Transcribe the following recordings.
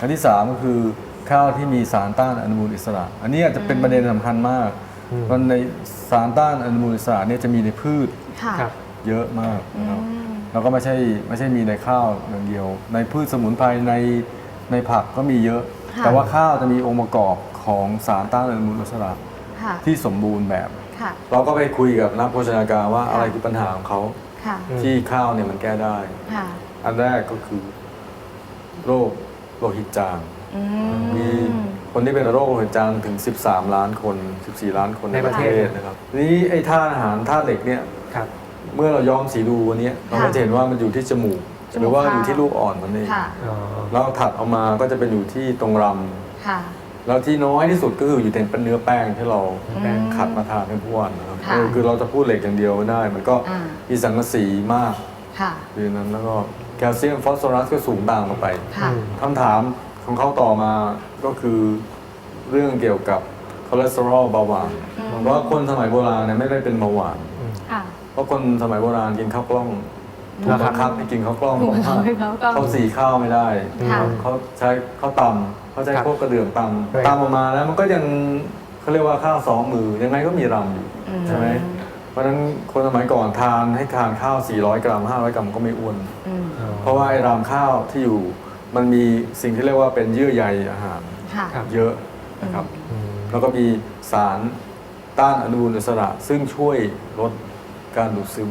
อันที่สามก็คือข้าวที่มีสารต้านอนุมูลอิสระ อันนี้อาจจะเป็นประเด็นสำคัญมากอืมเพราะในสารต้านอนุมูลอิสระเนี่ยจะมีในพืชค่ะ ครับ เยอะมากนะครับอืมแล้วก็ไม่ใช่ไม่ใช่มีในข้าวอย่างเดียว ในพืชสมุนไพรในในผักก็มีเยอะ ค่ะ แต่ว่าข้าวจะมีองค์ประกอบของสารต้านอนุมูลอิสระค่ะ ที่สมบูรณ์แบบ ค่ะ เราก็ไปคุยกับนักโภชนาการว่าค่ะอะไรคือปัญหาของเขาค่ะอืมที่ข้าวเนี่ยมันแก้ได้ ค่ะ อันแรกก็คือ โรค โลหิตจาง อืมีม คนที่เป็นโรคโลหิตจางถึง 13 ล้านคน 14 ล้านคนในประเทศนะครับทีนี้ไอ้ธาตุอาหารธาตุเหล็กเนี่ย ครับ เมื่อเราย้อมสีดูวันนี้เราก็จะเห็นว่ามันอยู่ที่จมูก จมูกหรือว่าข้าวอยู่ที่ลูกอ่อนมันเองค่ะ อ๋อ แล้วถัดออกมาก็จะเป็นอยู่ที่ตรงรค่ะำแล้วที่น้อยที่สุดก็คืออยู่ในเป็นเนื้อแป้งที่เราแป้งขัดมาทานกันทุกวันนะครับค่ะเออคือเราจะพูดเหล็กอย่างเดียวไม่ได้ มันก็อ่ามีสังกะสีมากค่ะ อยู่ในนั้นแล้วก็ แคลเซียมฟอสฟอรัสก็สูงต่างกันไปค่ะอืมคำถามของเขาต่อมาก็คือเรื่องเกี่ยวกับคอเลสเตอรอลเบาหวานอืมผมว่าคนสมัยโบราณเนี่ยไม่ได้เป็นเบาหวาน ค่ะ เพราะคนสมัยโบราณกินข้าวกล้องถูกแล้วครับับงคับให้กินข้าวกล้องถูกบังคับให้ข้าวกล้องเขาสีข้าวไม่ได้ค่ะ เขาใช้ข้าวตำเขาใช้ครับพวกกระเดื่องตครับำตำออกมาแล้วมันก็ยังเขาเรียกว่าข้าวสองมือยังไงก็มีรำอยู่อืม ใช่ไหมเพราะฉะนั้นคนสมัยก่อนทานให้ทานข้าว 400 กรัม 500 กรัมก็ไม่อ้วน อืมอ๋อ เพราะว่าไอ้รำข้าวที่อยู่มันมีสิ่งที่เรียกว่าเป็นเยื่อใยอาหารค่ะครับเยอะนะครับอืมแล้วก็มีสารต้านอนุมูลอิสระ ซึ่งช่วยลดการดูดซึม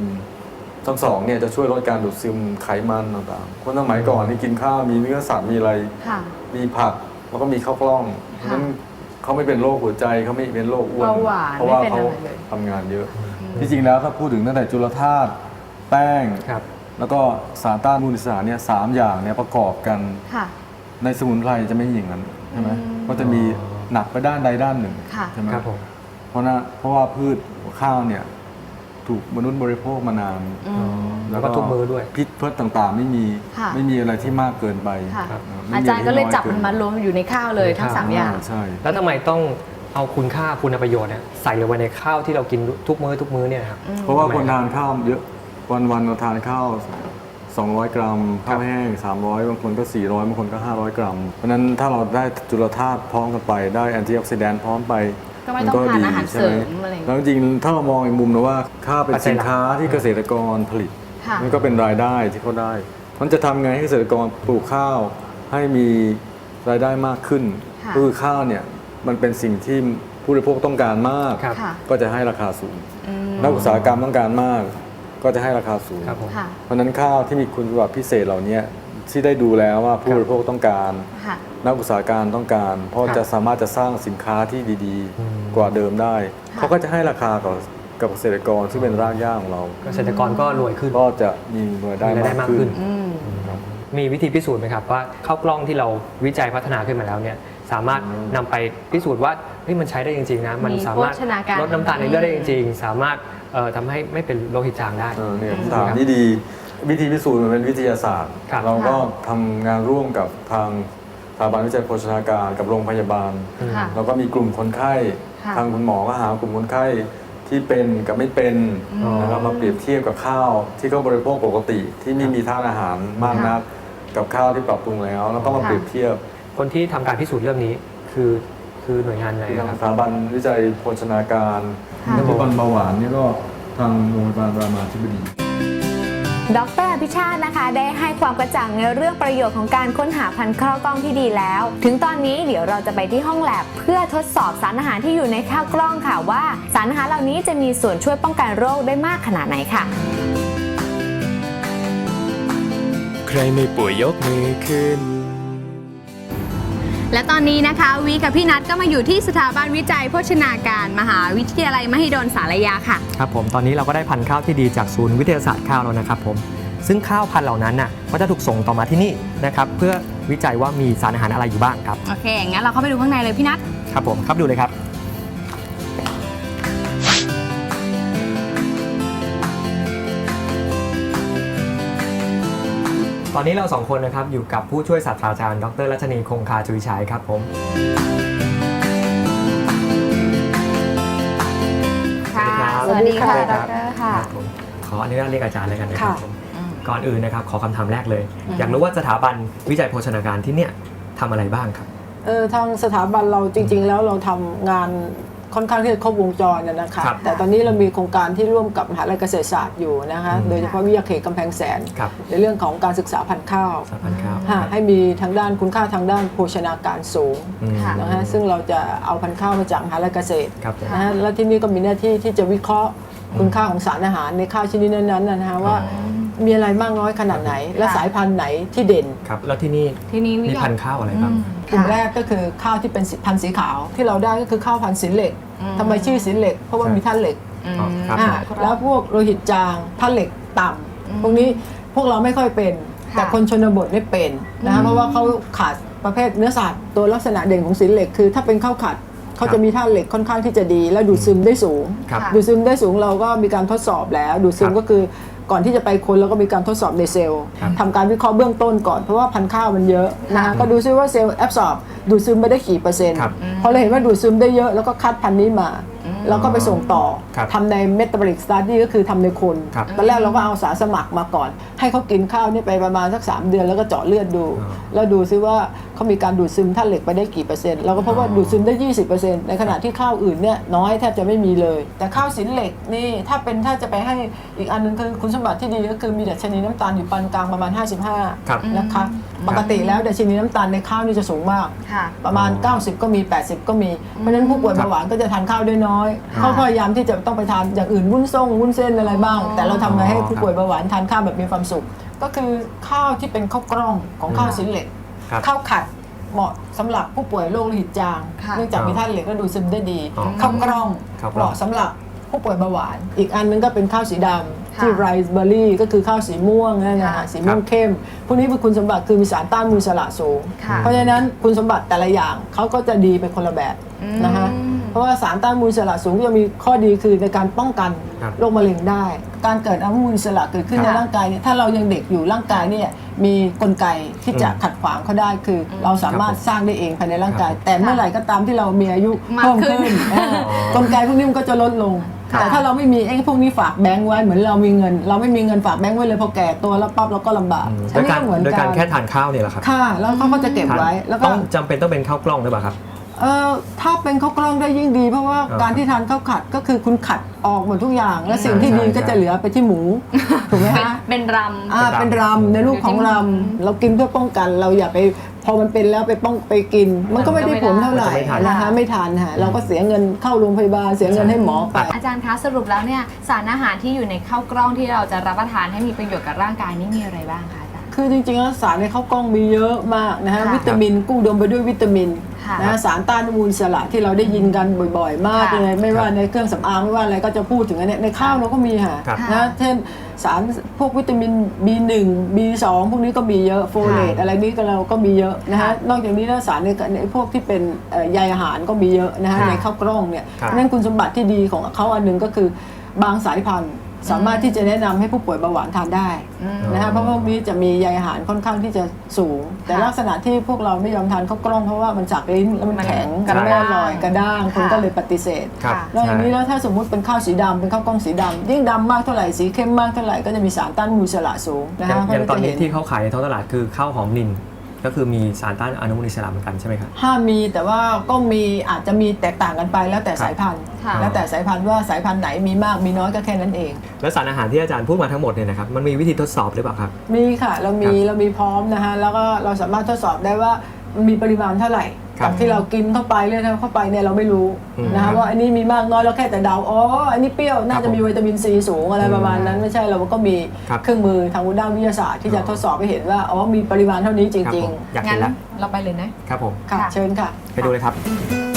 ทั้งสองเนี่ยจะช่วยลดการดูดซึมไขมันต่างๆ คนสมัยก่อนนี่กินข้าวมีเนื้อสัตว์มีอะไร ค่ะ มีผักแล้วก็มีข้าวกล้องเพราะฉะนั้นเขาไม่เป็นโรคหัวใจเขาไม่เป็นโรคอ้วนเบาหวานเพราะว่าไม่เป็นเขาอะไรเลย ทำงานเยอะ ที่จริงแล้วถ้าพูดถึงตั้งแต่จุลธาตุแป้ง ครับ แล้วก็สารต้านอนุมูลอิสระเนี่ยสามอย่างเนี่ยประกอบกันค่ะ ในสมุนไพรจะไม่ใช่อย่างนั้นใช่ไหมอืม ก็จะมีหนักไปด้านใดด้านหนึ่งค่ะ ใช่ไหมครับผม เพราะนะเพราะว่าพืชข้าวเนี่ยถูกมนุษย์บริโภคมานาน อืม แล้วก็ทุกมือด้วย พิษเพิษต่างๆ ไม่มีค่ะ ไม่มีอะไรที่มากเกินไปค่ะครับไม่อามีจารย์ก็เลยจับที่มันมารวมอยู่ในข้าวเลยทั้งสามอย่าง ใช่ แล้วทำไมต้องเอาคุณค่าคุณประโยชน์เนี่ยใส่ลงไปในข้าวที่เรากินทุกมื้อทุกมื้อเนี่ยครับอืมเพราะว่าทำไมคนทานข้าวเยอะ วันๆเราทานข้าว 200 กรัมข้าวแห้ง 300 บางคนก็ 400 บางคนก็ 500 กรัม เพราะฉะนั้นถ้าเราได้จุลธาตุพร้อมกันไปได้แอนตี้ออกซิแดนต์พร้อมไปก็ไม่ต้องทานอาหารใช่ไหมเสริมอะไรอย่างเงี้ยแล้วจริงๆถ้าเรามองอีกมุมนะว่าข้าวเป็นสินค้าที่เกษตรกรผลิตค่ะมันก็เป็นรายได้ที่เขาได้มันจะทำไงให้เกษตรกรปลูกข้าวให้มีรายได้มากขึ้นค่ะก็คือข้าวเนี่ยมันเป็นสิ่งที่ผู้บริโภคต้องการมากครับค่ะก็จะให้ราคาสูงอืมนักอุตสาหกรรมต้องการมาก ก็จะให้ราคาสูง ครับผม ค่ะ เพราะฉะนั้นข้าวที่มีคุณสมบัติพิเศษเหล่านี้ที่ได้ดูแล้วว่าผู้บริโภคต้องการ ค่ะ นักอุตสาหการต้องการ เพราะครับจะสามารถจะสร้างสินค้าที่ดีอืม ๆ กว่าเดิมได้ ค่ะ เขาก็จะให้ราคากับกับเกษตรกรซึ่งเป็นรากหญ้าของเรา เกษตรกรก็รวยขึ้น ก็จะมีรายได้มีรายได้ากกมามขึ้ขึ้น น อืมครับมีวิธีพิสูจน์ไหมครับว่าข้าวกล้องที่เราวิจัยพัฒนาขึ้นมาแล้วเนี่ยสามารถนำไปพิสูจน์ว่าเฮ้ยมันใช้ได้จริงๆนะมันมีสามารถโภชนาการลดน้ำตาลในเลือดได้จริง ๆ สามารถ เอ่อทำให้ไม่เป็นโลหิตจางได้ เออเนี่ยอืมคำถามนี่ดี วิธีพิสูจน์มันเป็นวิทยาศาสตร์ ครับเราก็ทำงานร่วมกับทางสถาบันวิจัยโภชนาการกับโรงพยาบาล ค่ะเราก็มีกลุ่มคนไข้ ค่ะทางคุณหมอก็หากลุ่มคนไข้ที่เป็นกับไม่เป็นอืมนะครับมาเปรียบเทียบกับข้าว ที่เขาบริโภคปกติที่ไม่มีธาตุอาหารมากค่ะนักกับข้าวที่ปรับปรุงแล้ว แล้วก็มาค่ะ เปรียบเทียบ คนที่ทำการพิสูจน์เรื่องนี้ คือ คือหน่วยงานไหนทางครับ สถาบันวิจัยโภชนาการค่ะปัจจุบันเบาหวานนี่ก็ทางโรงพยาบาลรามาธิบดี ดรอภิชาตินะคะ ได้ให้ความกระจ่างในเรื่องประโยชน์ของการค้นหาพันธุ์ข้าวกล้องที่ดีแล้ว ถึงตอนนี้เดี๋ยวเราจะไปที่ห้องแลบเพื่อทดสอบสารอาหารที่อยู่ในข้าวกล้องค่ะว่า สารอาหารเหล่านี้จะมีส่วนช่วยป้องกันโรคได้มากขนาดไหนค่ะ ใครไม่ป่วยยกมือขึ้น และตอนนี้นะคะวีกับพี่นัทก็มาอยู่ที่สถาบันวิจัยโภชนาการมหาวิทยาลัยมหิดลสารยาค่ะ ครับผมตอนนี้เราก็ได้พันธุ์ข้าวที่ดีจากศูนย์วิทยาศาสตร์ข้าวแล้วนะครับผมซึ่งข้าวพันธุ์เหล่านั้นน่ะก็จะถูกส่งต่อมาที่นี่นะครับเพื่อวิจัยว่ามีสารอาหารอะไรอยู่บ้างครับโอเคงั้นเราเข้าไปดูข้างในเลยพี่นัทครับผมครับดูเลยครับ ตอนนี้เราสองคนนะครับอยู่กับผู้ช่วยศาสตราจารย์ ดรรัชนีคงคาจุยชัยครับผมค่ะสวัสดีครับดสวัสดีครับรค่ะ ครับผมขออนุญาตเรียกอาจารย์เลยกันนะครับค่ะ ผมอืมก่อนอื่นนะครับขอคำถามแรกเลยอืมอยากรู้ว่าสถาบันวิจัยโภชนาการที่เนี่ยทำอะไรบ้างครับ เออทางสถาบันเราจริงๆ แล้วเราทำงาน ค่อนข้างที่จะครบวงจรนะนะคะ ครับแต่ตอนนี้เรามีโครงการที่ร่วมกับมหาวิทยาลัยเกษตรศาสตร์อยู่นะคะอืมโดยเฉพาะวิทยาเขตกำแพงแสน ครับ ในเรื่องของการศึกษาพันธุ์ข้าวสาพันธุ์ข้าวฮะให้มีทางด้านคุณค่าทางด้านโภชนาการสูงอืมค่ะนะฮะซึ่งเราจะเอาพันธุ์ข้าวมาจากมหาวิทยาลัยเกษตร ครับผม นะฮะแล้วที่นี่ก็มีหน้าที่ที่จะวิเคราะห์คุณค่าของสารอาหารในข้าวชนิดนั้นๆนะฮะว่า มีอะไรมากน้อยขนาดไหน และค่ะสายพันธุ์ไหนที่เด่น ครับ แล้วที่นี่ทีนี้มีพันธุ์ข้าวอะไรบ้าง กลุ่มแรกก็คือข้าวที่เป็นพันธุ์สีขาวที่เราได้ก็คือข้าวพันธุ์สินเหล็กทำไมชื่อสินเหล็ก เพราะว่าครับมีธาตุเหล็กอืมอ๋อครับ อ่าแล้วพวกโลหิตจางธาตุเหล็กต่ำพวกนี้พวกเราไม่ค่อยเป็นค่ะแต่คนชนบทไม่เป็นนะคะเพราะว่าเขาขาดประเภทเนื้อสัตว์ตัวลักษณะเด่นของสินเหล็กคือ ถ้าเป็นข้าวขัดเขาจะมีธาตุเหล็กค่อนข้างที่จะดี และดูดซึมได้สูง ครับ ดูดซึมได้สูงเราก็มีการทดสอบแล้ว ดูดซึมครับก็คือ ก่อนที่จะไปคนเราก็มีการทดสอบในเซลล์ครับทำการวิเคราะห์เบื้องต้นก่อนเพราะว่าพันธุ์ข้าวมันเยอะนะคะก็ดูซิว่าเซลล์แอบสอบดูดซึมไปได้กี่เปอร์เซ็นต์ครับพอเราเห็นว่าดูดซึมได้เยอะแล้วก็คัดพันธุ์นี้มา แล้วก็ไปส่งต่อครับทำใน metabolic study ก็คือทำในคน ครับตอนแรกเราก็เอาสารสมัครมาก่อน ให้เขากินข้าวนี่ไปประมาณสัก 3 เดือนแล้วก็เจาะเลือดดูอ๋อแล้วดูซิว่าเขามีการดูดซึมธาตุเหล็กไปได้กี่เปอร์เซ็นต์เราก็พบว่าอ๋อ ดูดซึมได้ 20%ในขณะที่ข้าวอื่นเนี่ยน้อยแทบจะไม่มีเลย แต่ข้าวสินเหล็กนี่ถ้าเป็นถ้าจะไปให้อีกอันหนึงคือคุณสมบัติที่ดีก็คือมีดัชนีน้ำตาลอยู่ปานกลางประมาณ 55 ครับ นะคะปกติแล้วดัชนีน้ำตาลในข้าวนี่จะสูงมาก ค่ะ ประมาณ อ๋อ90 ก็มี 80 ก็มี เพราะฉะนั้นผู้ป่วยเบาหวานก็จะทานข้าวได้น้อยค่ะเขาพยายามที่จะต้องไปทานอย่างอื่นวุ้นส้มวุ้นเส้นอะไรบ้าง แต่เราทำไงให้ผู้ป่วยเบาหวานทานข้าวแบบมีความสุข ก็คือข้าวที่เป็นข้าวกล้องของข้าวสินเหล็กครับ ข้าวขัดเหมาะสำหรับผู้ป่วยโรคโลหิตจาง ค่ะ เนื่องจากมีธาตุเหล็กและดูดซึมได้ดีอ๋อข้าวกล้องข้าวกเหล้องมาะสำหรับผู้ป่วยเบาหวาน อีกอันนึงก็เป็นข้าวสีดำค่ะ ที่ไรซ์เบอร์รี่ก็คือข้าวสีม่วงนั่นนะค่ะคะสีม่วงเข้มพวกนี้เป็นคุณสมบัติคือมีสารต้านอนุมูลอิสระสูง ค่ะ เพราะฉะนั้นคุณสมบัติแต่ละอย่างเขาก็จะดีเป็นคนละแบบนะคะอืม เพราะว่าสารต้านอนุมูลอิสระสูงจะมีข้อดีคือในการป้องกันครับโรคมะเร็งได้ การเกิดอนุมูลอิสระเกิดขึ้นคในรับร่างกายเนี่ยถ้าเรายังเด็กอยู่ร่างกายเนี่ยมีกลไกที่จะอืมขัดขวางเขาได้คืออเราสามารถสร้างได้เองภายในร่างกายครับแต่เมื่อไหร่ก็ตามที่เรามีอายุมากเพิ่มขึ้นขึ้นเออกลไกพวกนี้มันก็จะลดลงค่ะแต่ถ้าเราไม่มีไอ้พวกนี้ฝากแบงค์ไว้เหมือนเรามีเงิน เราไม่มีเงินฝากแบงค์ไว้เลยพอแก่ตัวแล้วปั๊บเราก็ลำบากอืมโดอันยนี้การก็เหมือนโดยกัการนแค่ทานข้าวเนี่ยแหละครับค่ะแล้วเขาก็จะเก็บไว้แล้วก็ ต้องจำเป็นต้องเป็นข้าวกล้องหรือเปล่าครับ เออถ้าเป็นข้าวกล้องได้ยิ่งดี เพราะว่าอ่าการที่ทานข้าวขัดก็คือคุณขัดออกหมดทุกอย่าง และสิ่งที่ใช่ดีก็ใช่จะเหลือไปที่หมูถูกไหมเป็นคะเป็นรำอ่าเป็เป็นนรำรำในรูปของรำเรากินเพื่อป้องกัน เราอย่าไปพอมันเป็นแล้วไปป้องไปกิน มันก็ไม่ได้ผลเท่าไหร่มันก็ไม่ทัน นะคะไม่ทานค่ะเราก็เสียเงินเข้าโรงพยาบาลเสียเงินให้หมอไป อาจารย์คะสรุปแล้วเนี่ยสารอาหารที่อยู่ในข้าวกล้องที่เราจะรับประทานให้มีประโยชน์กับร่างกายนี่มีอะไรบ้างคะอาจารย์ คือจริงๆแล้วสารในข้าวกล้องมีเยอะมากนะฮะค่ะวิตามินกู้อุดมไปด้วยวิตามินค่ะนะฮะสารต้านอนุมูลอิสระที่เราได้ยินกันบ่อย ๆ มากค่ะเลยไม่ว่าในเครื่องสำอางไม่ว่าอะไรก็จะพูดถึงอันเนี้ยในข้าวเราก็มีค่ะครับ นะเช่นสารพวกวิตามิน B1 B2 พวกนี้ก็มีเยอะโฟเลตอะไรนี้ก็เราก็มีเยอะนะฮะค่ะนอกจากนี้แล้วสารในในพวกที่เป็นเอ่อใยอาหารก็มีเยอะนะฮะค่ะ ในข้าวกล้องเนี่ยครับ นั่นคุณสมบัติที่ดีของเขาอันหนึ่งก็คือบางสายพันธุ์ สามารถที่จะแนะนำให้ผู้ป่วยเบาหวานทานได้อืม นะคะเพราะพวกนี้จะมีใยอาหารค่อนข้างที่จะสูง แต่ค่ะลักษณะที่พวกเราไม่ยอมทานข้าวกล้องเพราะว่ามันจากลิ้นแล้วมันมันแข็งกระไม่ด้างอร่อยกระด้างคนค่ะก็เลยปฏิเสธ ครับ แล้วอย่างนี้ใช่แล้วถ้าสมมุติเป็นข้าวสีดำเป็นข้าวกล้องสีดำยิ่งดำมากเท่าไหร่สีเข้มมากเท่าไหร่ก็จะมีสารต้านอนุมูลอิสระสูงนะอย่างคะอย่างตอนนี้เพราะฉะที่เขาขายในท้องตลาดคือข้าวหอมนิน ก็คือมีสารต้านอนุมูลอิสระเหมือนกันใช่ไหมครับ ห้ามมีแต่ว่าก็มีอาจจะมีแตกต่างกันไปแล้วแต่สายพันธุ์ ค่ะ แล้วแต่สายพันธุ์ว่าสายพันธุ์ไหนมีมากมีน้อยก็แค่นั้นเอง แล้วสารอาหารที่อาจารย์พูดมาทั้งหมดเนี่ยนะครับมันมีวิธีทดสอบหรือเปล่าครับ มีค่ะ เรามีครับ เรามีพร้อมนะคะแล้วก็เราสามารถทดสอบได้ว่ามันมีปริมาณเท่าไหร่ ครับกับที่เรากินเข้าไปเรื่อยๆเข้าไปเนี่ยเราไม่รู้อืมนะครัคะบว่าอันนี้มีมากน้อยเราแค่แต่เดาอ๋ออันนี้เปรี้ยวน่าครัจะบมีวิตามินซีสูงอะไรอืมประมาณนั้นไม่ใช่เราก็มีครับเครื่องมือทางด้านวิทยาศาสตร์ที่จะอ๋อทดสอบให้เห็นว่าอ๋อมีปริมาณเท่านี้จครับริผงมอยากงั้เห็นนแล้วเราไปเลยนะครับผมๆค่ะค่ะเชิญค่ะ ไปดูเลยครับ